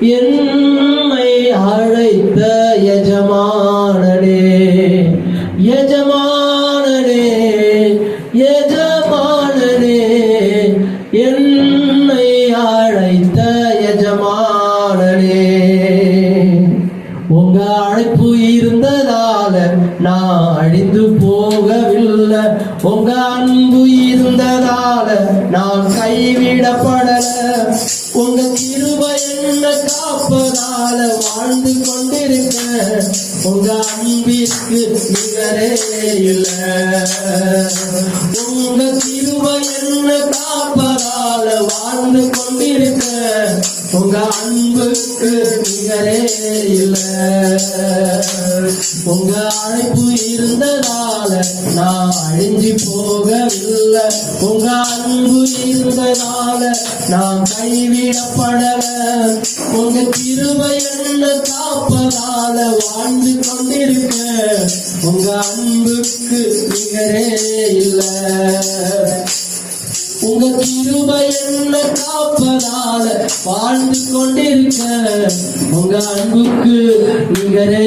என்னை அழைத்த எஜமானனே எஜமானனே எஜமானனே என்னை அழைத்த எஜமானனே. உங்க அழைப்பு இருந்ததால நான் அழிந்து போகவில்லை. உங்க அன்பு இருந்ததால நான் கைவிடப்படல. உங்க கிருபை காப்பதால வாழ்ந்து கொண்டிருக்க உங்க அன்பிற்கு நிகரே இல்லை. உங்க கிருபை என்ன காப்பதால் வாழ்ந்து கொண்டிருக்க உங்க அன்புக்கு நிகரே இல்லை. உங்க அழைப்பு இருந்ததால நான் அழிஞ்சு போகவில்லை. உங்க அன்பு இருந்ததால நான் கைவிடப்படல. உங்க கிருபை என்ன காப்பதால வாழ்ந்து கொண்டிருக்க உங்க அன்புக்கு நிகரே இல்லை. உங்க கிருபை என்ன காப்பதால வாழ்ந்து கொண்டிருக்க உங்க அன்புக்கு நிகரே.